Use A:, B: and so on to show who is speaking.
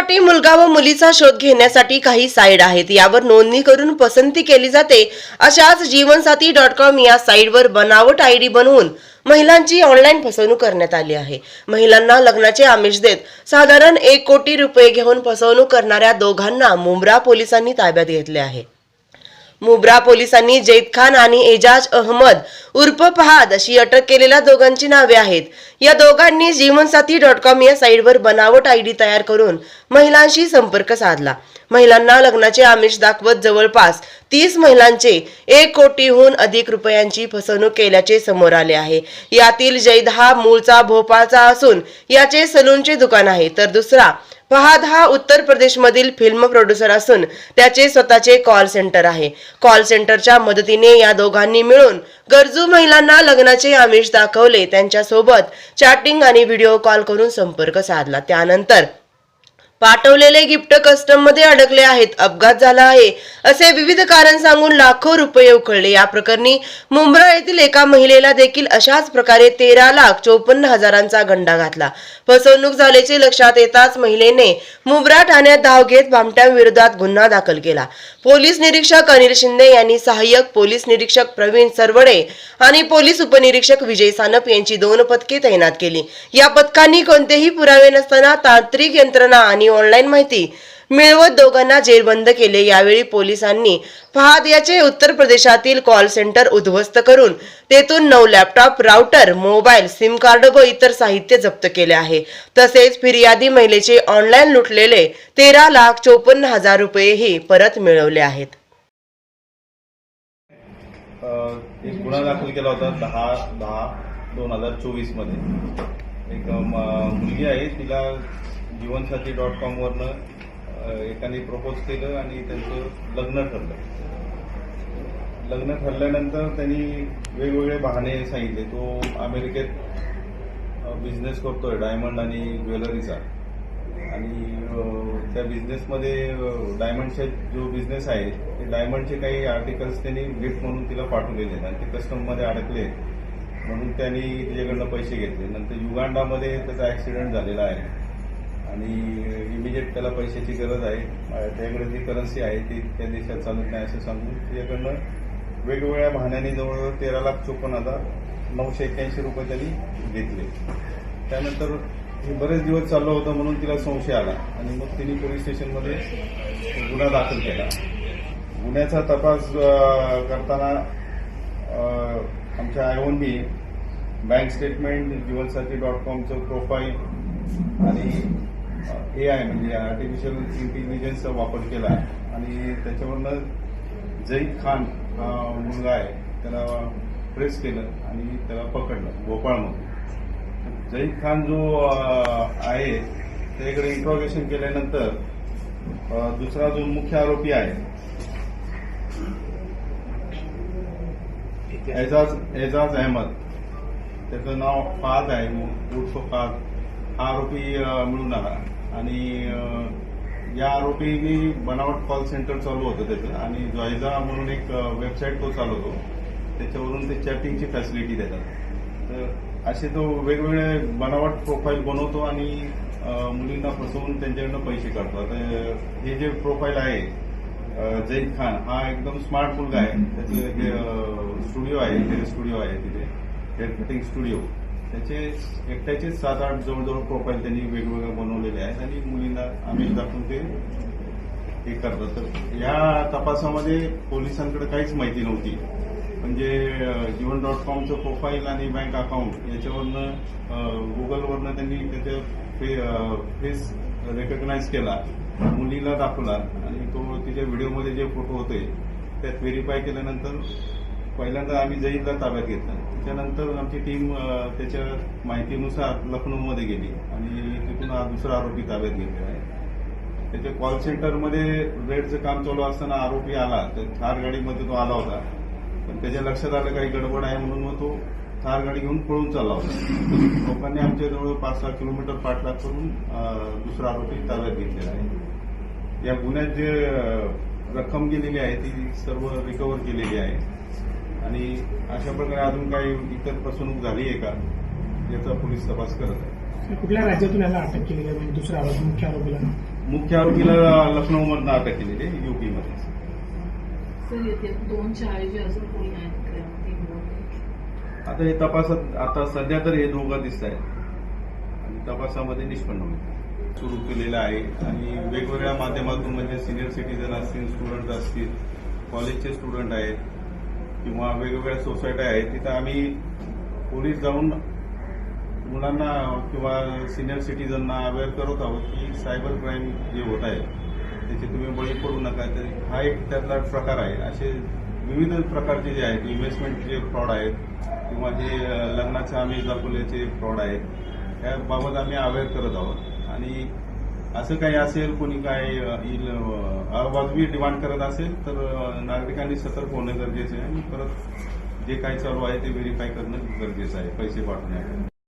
A: लग्नासाठी मुलगा व मुलीचा शोध घेण्यासाठी काही साईट आहेत. यावर नोंदणी करून पसंती केली जाते. अशाच जीवनसाथी डॉट कॉम या साईटवर बनावट आय डी बनवून महिलांची ऑनलाईन फसवणूक करण्यात आली आहे. महिलांना लग्नाचे आमिष देत साधारण एक कोटी रुपये घेऊन फसवणूक करणाऱ्या दोघांना मुंब्रा पोलिसांनी ताब्यात घेतले आहे. मुब्रा पोलिसांनी जैद खान आणि एजाज अहमद उर्फ फहाद अशी अटक केलेल्या दोघांची नावे आहेत. या दोघांनी जीवनसाथी डॉट कॉम या साईटवर बनावट आय डी तयार करून महिलांशी संपर्क साधला. महिलांना लग्नाचे आमिष दाखवत जवळपास तीस महिलांचे एक कोटीहून अधिक रुपयांची फसवणूक केल्याचे समोर आले आहे. यातील जैद हा मूळचा भोपाळचा असून याचे सलूनचे दुकान आहे. तर दुसरा फहाद हा उत्तर प्रदेशमधील फिल्म प्रोड्युसर असून त्याचे स्वतःचे कॉल सेंटर आहे. कॉल सेंटरच्या मदतीने या दोघांनी मिळून गरजू महिलांना लग्नाचे आमिष दाखवले. त्यांच्यासोबत चॅटिंग आणि व्हिडिओ कॉल करून संपर्क साधला. त्यानंतर पाठवलेले गिफ्ट कस्टममध्ये अडकले आहेत. अपघात झाला आहे. असे विविध कारण सांगून लाखो रुपये उकळले या प्रकरणी मुंब्रा येथील एका महिलेला देखील अशाच प्रकारे तेरा लाख चोपन्न हजारांचा गंडा घातला. फसवणूक झाल्याचे लक्षात येताच महिलेने मुबरा ठाण्यात धाव घेत भामट्यांविरोधात गुन्हा दाखल केला. पोलीस निरीक्षक अनिल शिंदे यांनी सहाय्यक पोलीस निरीक्षक प्रवीण सरवडे आणि पोलीस उपनिरीक्षक विजय सानप यांची दोन पथके तैनात केली. या पथकांनी कोणतेही पुरावे नसताना तांत्रिक यंत्रणा आणि ऑनलाईन माहिती मिळवत दोघांना जेरबंद केले. यावेळी पोलिसांनी फहाद याचे उत्तर प्रदेशातील कॉल सेंटर उद्ध्वस्त करून तेथून नऊ laptop router mobile sim card व इतर साहित्य जप्त केले आहे. तसेच फिर्यादी महिलेचे ऑनलाईन लुटलेले तेरा लाख चोपन्न हजार रुपयेही परत मिळवले आहेत.
B: एक गुन्हा दाखल केला होता दहा दहा दोन हजार चोवीसमध्ये एक मुलगी आहे तिला जीवनसाथी डॉट कॉमवरनं एकाने प्रपोज केलं आणि त्यांचं लग्न ठरलं. लग्न ठरल्यानंतर त्यांनी वेगवेगळे बहाणे सांगितले. तो अमेरिकेत बिझनेस करतोय डायमंड आणि ज्वेलरीचा. आणि त्या बिझनेसमध्ये डायमंडचे जो बिझनेस आहे ते डायमंडचे काही आर्टिकल्स त्यांनी गिफ्ट म्हणून तिला पाठवलेले आहेत. आणि ते कस्टममध्ये अडकले म्हणून त्यांनी तिच्याकडनं पैसे घेतले. नंतर युगांडामध्ये त्याचा ऍक्सिडेंट झालेला आहे. आणि इमिजिएट त्याला पैशाची गरज आहे. अ, त्याकडे जी करन्सी आहे ती त्या देशात चालत नाही असं सांगून तिच्याकडनं वेगवेगळ्या वाहनांनी जवळजवळ तेरा लाख चोपन्न हजार नऊशे एक्क्याऐंशी रुपये त्यांनी घेतले. त्यानंतर हे बरेच दिवस चाललं होतं म्हणून तिला संशय आला. आणि मग तिने पोलीस स्टेशनमध्ये गुन्हा दाखल केला. गुन्ह्याचा तपास करताना अ, आमच्या आयओननी बँक स्टेटमेंट जीवनसाथी डॉट कॉमचं प्रोफाईल आणि ए आय म्हणजे आर्टिफिशियल इंटेलिजन्सचा वापर केला आणि त्याच्यावरनं जईद खान हा मुलगा आहे त्याला प्रेस केलं आणि त्याला पकडलं भोपाळमध्ये जईद खान जो आहे त्याकडे इंट्रॉगेशन केल्यानंतर दुसरा जो मुख्य आरोपी आहे एजाज एजाज अहमद. त्याचं नाव फाद आहे उर्फ फाद हा आरोपी मिळून आला. आणि या आरोपीने बनावट कॉल सेंटर चालू होतं त्याचं. आणि जॉयझा म्हणून एक वेबसाईट तो चालवतो. त्याच्यावरून ते चॅटिंगची फॅसिलिटी देतात. तर असे तो वेगवेगळे बनावट प्रोफाईल बनवतो आणि मुलींना फसवून त्यांच्याकडनं पैसे काढतो. आता हे जे प्रोफाईल आहे अं, जैद खान हा एकदम स्मार्ट मुलगा आहे. त्याचं हे स्टुडिओ आहे हेअर स्टुडिओ आहे तिथे. हेअर कटिंग स्टुडिओ त्याचे एकट्याचे सात आठ जवळजवळ प्रोफाईल त्यांनी वेगवेगळे बनवलेले आहेत आणि मुलींना आम्ही दाखवून ते हे करतात. तर या तपासामध्ये पोलिसांकडे काहीच माहिती नव्हती. म्हणजे जीवन डॉट कॉमचं प्रोफाईल आणि बँक अकाउंट याच्यावरनं गुगलवरनं त्यांनी त्याच्या फे- फेस रेकग्नाईज केला मुलीला दाखवला आणि तो तिच्या व्हिडिओमध्ये जे फोटो होते त्यात व्हेरीफाय केल्यानंतर पहिल्यांदा आम्ही जईदला ताब्यात घेतला. त्याच्यानंतर आमची टीम त्याच्या माहितीनुसार लखनौमध्ये गेली आणि तिथून हा दुसरा आरोपी ताब्यात घेतलेला आहे. त्याच्या कॉल सेंटरमध्ये रेडचं काम चालू असताना आरोपी आला. तर थार गाडीमध्ये तो आला होता. पण त्याच्या लक्षात आलं काही गडबड आहे म्हणून मग तो थार गाडी घेऊन पळून चालला होता. लोकांनी आमच्या जवळ पाच सहा किलोमीटर पाठलाग करून दुसरा आरोपी ताब्यात घेतलेला आहे. या गुन्ह्यात जे रक्कम गेलेली आहे ती सर्व रिकव्हर केलेली आहे. आणि अशा प्रकारे अजून काही इतर फसवणूक झाली आहे का याचा पोलीस तपास करत आहे.
C: कुठल्या राज्यातून याला अटक केली आहे? म्हणजे दुसऱ्या आरोपी मुख्य आरोपीला?
B: मुख्य आरोपीला लखनौमधनं अटक केलेली आहे युपीमध्ये.
C: सर येथे दोनच्या ऐवजी अजून कोणी आहेत का? यामध्ये involved?
B: आता हे तपासात आता सध्या तर हे दोघं दिसत आहेत. आणि तपासामध्ये निष्पन्न होईल. सुरू केलेलं आहे. आणि वेगवेगळ्या माध्यमातून म्हणजे सिनियर सिटीजन असतील स्टुडंट असतील कॉलेजचे स्टुडंट आहेत. किंवा वेगवेगळ्या सोसायट्या आहेत तिथं आम्ही पोलीस जाऊन मुलांना किंवा सिनियर सिटीजनना अवेअर करत आहोत की सायबर क्राईम जे होत आहे त्याचे तुम्ही बळी पडू नका. तर हा एक त्यातला प्रकार आहे. असे विविध प्रकारचे जे आहेत इन्व्हेस्टमेंटचे फ्रॉड आहेत किंवा जे अ, लग्नाचे आम्ही दाखवल्याचे फ्रॉड आहेत याबाबत आम्ही अवेअर करत आहोत. आणि असं काही असेल कोणी काय अ, अवाजवी डिमांड करत असेल तर नागरिकांनी सतर्क होणं गरजेचं आहे आणि परत जे काही चालू आहे ते व्हेरीफाय करणं गरजेचं आहे पैसे पाठवण्यासाठी.